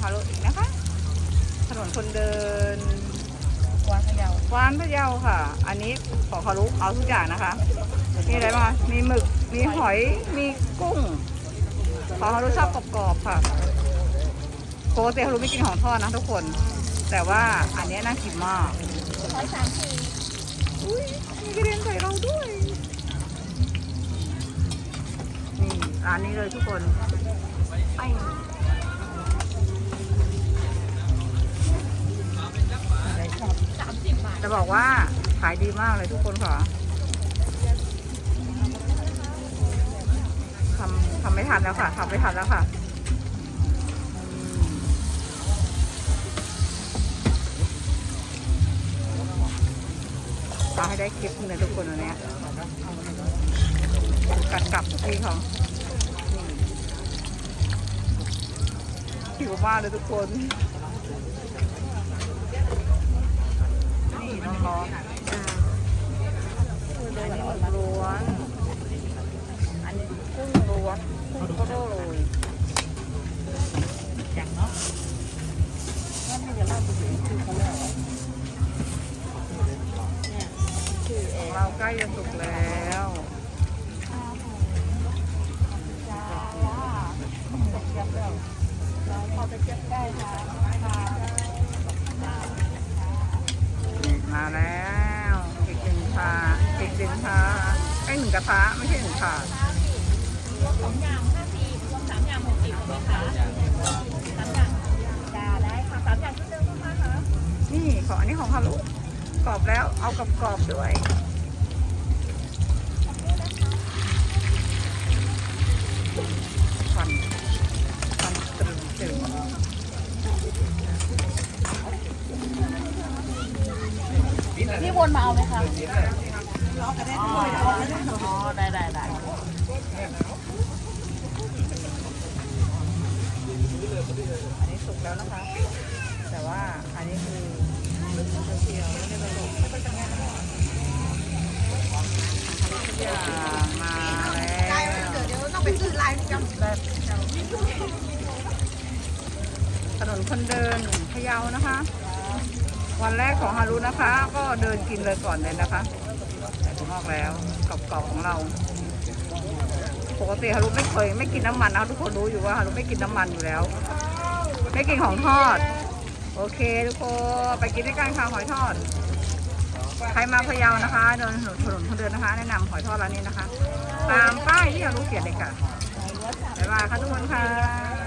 ฮารุอีกนะคะ ถนนคนเดินวานพะเยาวานพะเยาค่ะ อันนี้ของฮารุเอาทุกอย่างนะคะ มีอะไรบ้างมีหมึก มีหอย มีกุ้ง ของฮารุชอบกรอบๆค่ะปกติฮารุไม่กินของทอดนะทุกคน แต่ว่าอันนี้น่ากินมากร้อยสามทีอุ้ยมีกระเด็นใส่เราด้วย นี่ร้านนี้เลยทุกคนไป จะบอกว่าขายดีมากเลยทุกคนค่ะทำทำไม่ทันแล้วค่ะทำไม่ทันแล้วค่ะเอาให้ได้คลิปหนึงเลยทุกคนวันนี้กัดกลับพี่เขาหิวมากเลยทุกคนร้อนๆอะคือเดินนี่หมึกล้วน อันนี้กุ้งล้วนกุ้งก็โรย อย่างเนาะ ที่จะเล่าไปถึงคือเขาแล้วเนี่ยคือเองเราใกล้จะสุกแล้วจ้าตกยับแล้วเราพอไปเจ็บได้ค่ะมาแล้วอีกหนึ่งชาอีกหนึ่งชาไอ้หนึ่งกระทะไม่ใช่หนึ่งถาดรวมสองอย่างห้าสิบรวมสามอย่างหกสิบไหมคะสามอย่าง ของอันนี้ของฮารุกรอบแล้วเอากับกรอบๆด้วยฟันฟันตรึงตรึงนี่วนมาเอาไหมคะอ๋อได้ได้ได้อันนี้สุกแล้วนะคะ แต่ว่าอันนี้คือเคียวๆไม่ได้ผสมทุก อย่างมาแล้ว ต้องไปซื้อลายจำถนนคนเดินพะเยานะคะ วันแรกของฮารุนะคะ ก็เดินกินเลยก่อนเลยนะคะแต่ถุงออกแล้วกรอบๆของเรา ปกติฮารุไม่เคยไม่กินน้ำมันนะทุกคนรู้อยู่ว่าฮารุไม่กินน้ำมันอยู่แล้ว ไม่กินของทอด โอเคทุกคนไปกินด้วยกันค่ะหอยทอด ใครมาพะเยานะคะเดินถนนถนนคนเดินนะคะ แนะนำหอยทอดร้านนี้นะคะ ตามป้ายที่ฮารู้เขียนเลยค่ะบ๊ายบายค่ะทุกคนค่ะ